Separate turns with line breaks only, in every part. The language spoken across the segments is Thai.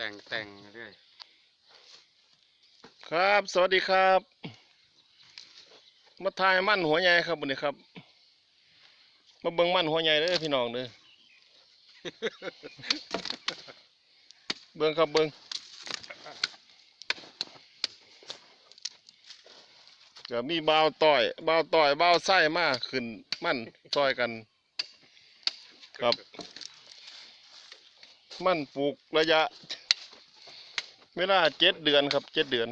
แต่งแต่งเรื่อย
ครับ สวัสดีครับ มาทายมั่นหัวใหญ่ครับวันนี้ครับ มาเบิ่งมั่นหัวใหญ่เด้อพี่น้องเด้อเบิ่งครับเบิ่งเดี๋ยวมีบ่าวต่อยบ่าวต่อยบ่าวไส้มาขึ้นมั่นซอยกัน ครับ มั่นปลูกระยะ เวลาเจ็ดเดือนครับเจ็ดเดือน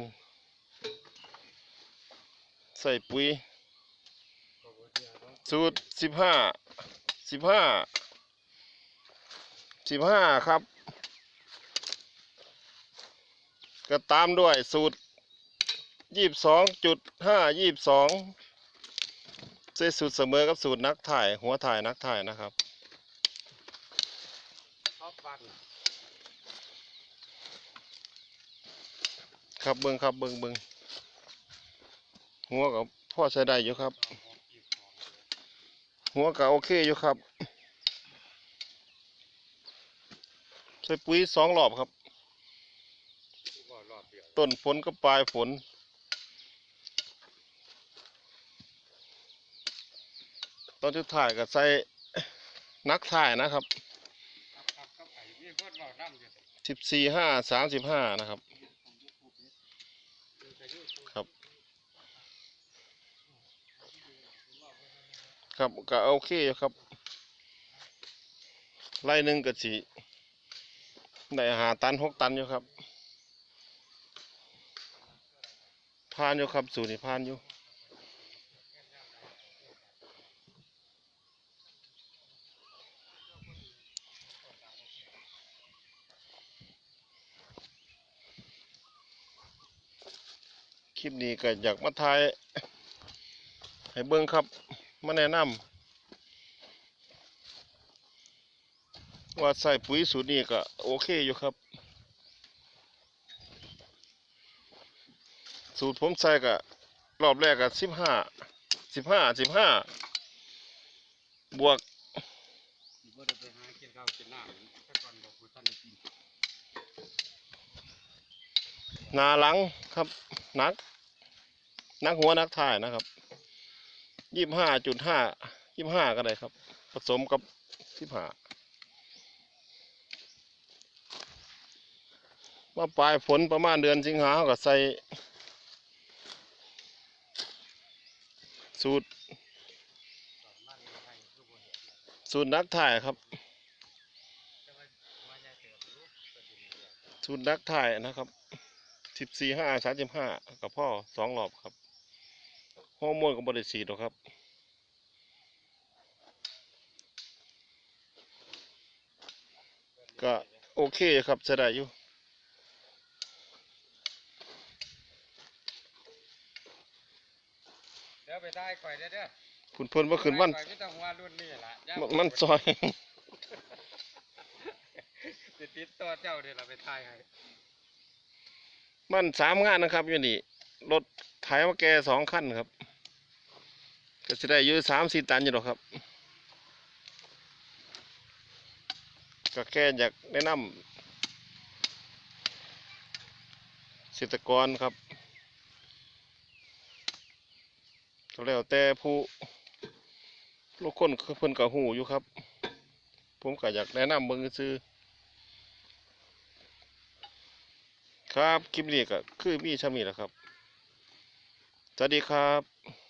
ใส่ปุ๋ยสูตรสิบห้าสิบห้าสิบห้าครับ ก็ตามด้วยสูตรยี่สิบสองจุดห้ายี่สิบสองใส่สูตรเสมอกับสูตรนักถ่าย หัวถ่ายนักถ่ายนะครับ
ชอบฟัน
ครับเบิ้งครับเบิ้งเบิ้งหัวกับพ่อใช้ได้อยู่ครับ หัวก็โอเคอยู่ครับ ใช้ปุ๋ยสองรอบครับ ต้นฝนก็ปลายฝนตอนที่ถ่ายก็ใส่นักถ่ายนะครับสิบสี่ห้าสามสิบห้านะครับ
ดูแต่ยูทูบ
ครับ ครับก็โอเคอยู่ครับไร่หนึ่งก็สิได้หาตันหกตันอยู่ครับพานอยู่ครับสูตรนี่พานอยู่คลิปนี้ก็อยากมาทายให้เบิ่งครับ มาแนะนำว่าใส่ปุ๋ยสูตรนี้ก็โอเคอยู่ครับ สูตรผมใส่ก็รอบแรกก็สิบห้าสิบห้าสิบห้าบวก
นา
หลังครับนัก นักหัวนักท้ายนะครับ ยี่สิบห้าจุดห้ายี่สิบห้าก็ได้ครับ ผสมกับสิบห้ามาปลายฝนประมาณเดือนสิงหาก็ใส่ สูตร สูตรนักถ่ายครับ
สู
ตรนักถ่ายนะครับสิบสี่ห้าสามสิบห้ากับพ่อสองรอบครับ ฮอร์โมนกับบริสีหรอกครับก็โอเคครับจะได้อยู่
เดี๋ยวไปได้ข่อยเด้อเด้อ
คุณเพิ่นว่าขึ้นวัน
ข่อยมีแต่หัวรุ่นนี้ล่ะย่า
มันมันซอย
สิติดต่อเจ้าเด้อล่ะไปถ่ายให้
มันสามงานนะครับอยู่นี่รถไถมาแกสองคันครับ ก็จะได้อยืสามสี่ตันอยู่หรอกครับ ก็แค่อยากแนะนำเกษตรกรครับแล้วแต่ผู้ลูกคนเพิ่นกับหูอยู่ครับ ผมก็อยากแนะนำเบิ่งซื้อครับ คลิปนี้ก็คือมีชำนี้แหละครับ สวัสดีครับ